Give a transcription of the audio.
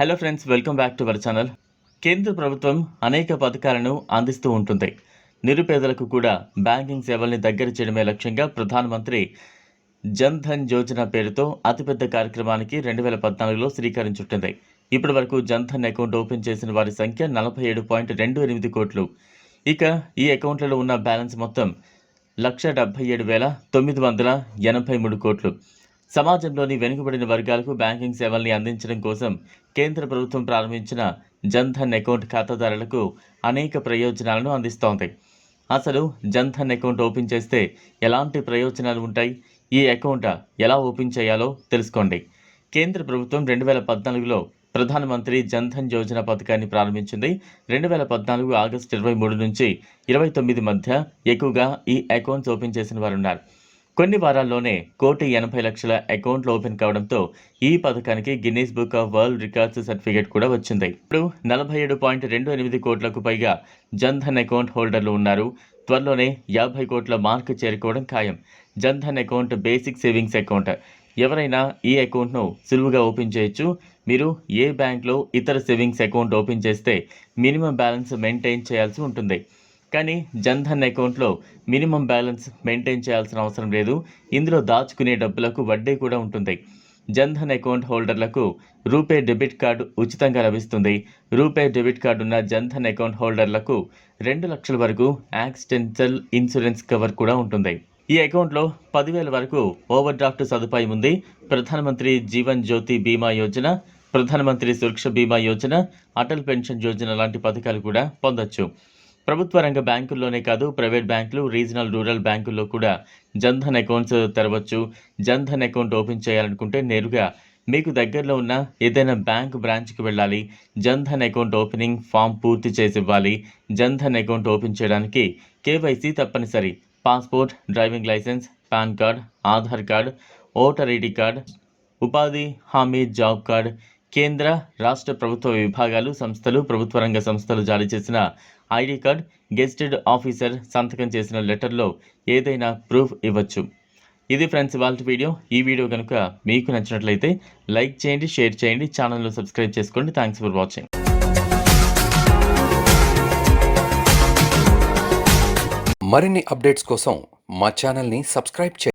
Hello friends welcome back to our channel కేంద్ర ప్రభుత్వం అనేక పథకాలను అందిస్తూ ఉంటుంది. నిరుపేదలకు కూడా బ్యాంకింగ్ సేవల్ని దగ్గర చేయడమే లక్ష్యంగా ప్రధానమంత్రి జన్ ధన్ యోజన పేరుతో అతిపెద్ద కార్యక్రమానికి రెండు వేల పద్నాలుగులో శ్రీకారం చుట్టింది ఇప్పటి వరకు జన్ ధన్ అకౌంట్ ఓపెన్ చేసిన వారి సంఖ్య నలభై ఏడు పాయింట్ రెండు ఎనిమిది కోట్లు. ఇక ఈ అకౌంట్లలో ఉన్న బ్యాలెన్స్ మొత్తం లక్ష డెబ్బై ఏడు వేల తొమ్మిది వందల ఎనభై మూడు కోట్లు. సమాజంలోని వెనుకబడిన వర్గాలకు బ్యాంకింగ్ సేవల్ని అందించడం కోసం కేంద్ర ప్రభుత్వం ప్రారంభించిన జన్ ధన్ అకౌంట్ ఖాతాదారులకు అనేక ప్రయోజనాలను అందిస్తోంది. అసలు జన్ ధన్ అకౌంట్ ఓపెన్ చేస్తే ఎలాంటి ప్రయోజనాలు ఉంటాయి? ఈ అకౌంట్ ఎలా ఓపెన్ చేయాలో తెలుసుకోండి. కేంద్ర ప్రభుత్వం రెండు వేల పద్నాలుగులో ప్రధానమంత్రి జన్ ధన్ యోజన పథకాన్ని ప్రారంభించింది. రెండు వేల పద్నాలుగు ఆగస్టు ఇరవై మూడు నుంచి ఇరవై తొమ్మిది మధ్య ఎక్కువగా ఈ అకౌంట్స్ ఓపెన్ చేసిన వారు ఉన్నారు కొన్ని వారాల్లోనే కోటి ఎనభై లక్షల అకౌంట్లు ఓపెన్ కావడంతో ఈ పథకానికి Guinness book of world records certificate కూడా వచ్చింది. ఇప్పుడు నలభై ఏడు పాయింట్ రెండు ఎనిమిది కోట్లకు పైగా జన్ ధన్ అకౌంట్ హోల్డర్లు ఉన్నారు. త్వరలోనే యాభై కోట్ల మార్క్ చేరుకోవడం ఖాయం. Jan Dhan account basic savings account. ఎవరైనా ఈ అకౌంట్ను సులువుగా ఓపెన్ చేయొచ్చు. మీరు ఏ బ్యాంక్లో ఇతర సేవింగ్స్ అకౌంట్ ఓపెన్ చేస్తే మినిమం బ్యాలెన్స్ మెయింటైన్ చేయాల్సి ఉంటుంది. కానీ జన్ ధన్ అకౌంట్లో మినిమం బ్యాలెన్స్ మెయింటైన్ చేయాల్సిన అవసరం లేదు. ఇందులో దాచుకునే డబ్బులకు వడ్డీ కూడా ఉంటుంది. జన్ ధన్ అకౌంట్ హోల్డర్లకు రూపే డెబిట్ కార్డు ఉచితంగా లభిస్తుంది. రూపే డెబిట్ కార్డు ఉన్న జన్ ధన్ అకౌంట్ హోల్డర్లకు రెండు లక్షల వరకు యాక్సిడెంటల్ ఇన్సూరెన్స్ కవర్ కూడా ఉంటుంది. ఈ అకౌంట్లో పదివేల వరకు ఓవర్ డ్రాఫ్ట్ సదుపాయం ఉంది. ప్రధానమంత్రి జీవన్ జ్యోతి బీమా యోజన ప్రధానమంత్రి సురక్ష బీమా యోజన అటల్ పెన్షన్ యోజన లాంటి పథకాలు కూడా పొందొచ్చు. ప్రభుత్వ రంగ బ్యాంకుల్లోనే కాదు ప్రైవేట్ బ్యాంకులు రీజనల్ రూరల్ బ్యాంకుల్లో కూడా జన్ధన్ అకౌంట్స్ తెరవచ్చు. జన్ ధన్ అకౌంట్ ఓపెన్ చేయాలనుకుంటే నేరుగా మీకు దగ్గరలో ఉన్న ఏదైనా బ్యాంక్ బ్రాంచ్కి వెళ్ళాలి. Jan Dhan account opening form పూర్తి చేసి ఇవ్వాలి. జన్ ధన్ అకౌంట్ ఓపెన్ చేయడానికి కేవైసీ తప్పనిసరి. Passport driving license pan card Aadhaar card voter ID card ఉపాధి హామీ జాబ్ కార్డ్ కేంద్ర రాష్ట్ర ప్రభుత్వ విభాగాలు సంస్థలు ప్రభుత్వ రంగ సంస్థలు జారీ చేసిన ఐడి కార్డ్ గెస్టెడ్ ఆఫీసర్ సంతకం చేసిన లెటర్లో ఏదైనా ప్రూఫ్ ఇవ్వచ్చు. ఇది ఫ్రెండ్స్ ఇవాళ వీడియో. ఈ వీడియో కనుక మీకు నచ్చినట్లయితే లైక్ చేయండి షేర్ చేయండి ఛానల్ను సబ్స్క్రైబ్ చేసుకోండి. Thanks for watching. మరిన్ని అప్డేట్స్ కోసం మా ఛానల్ని సబ్స్క్రైబ్ చేయండి.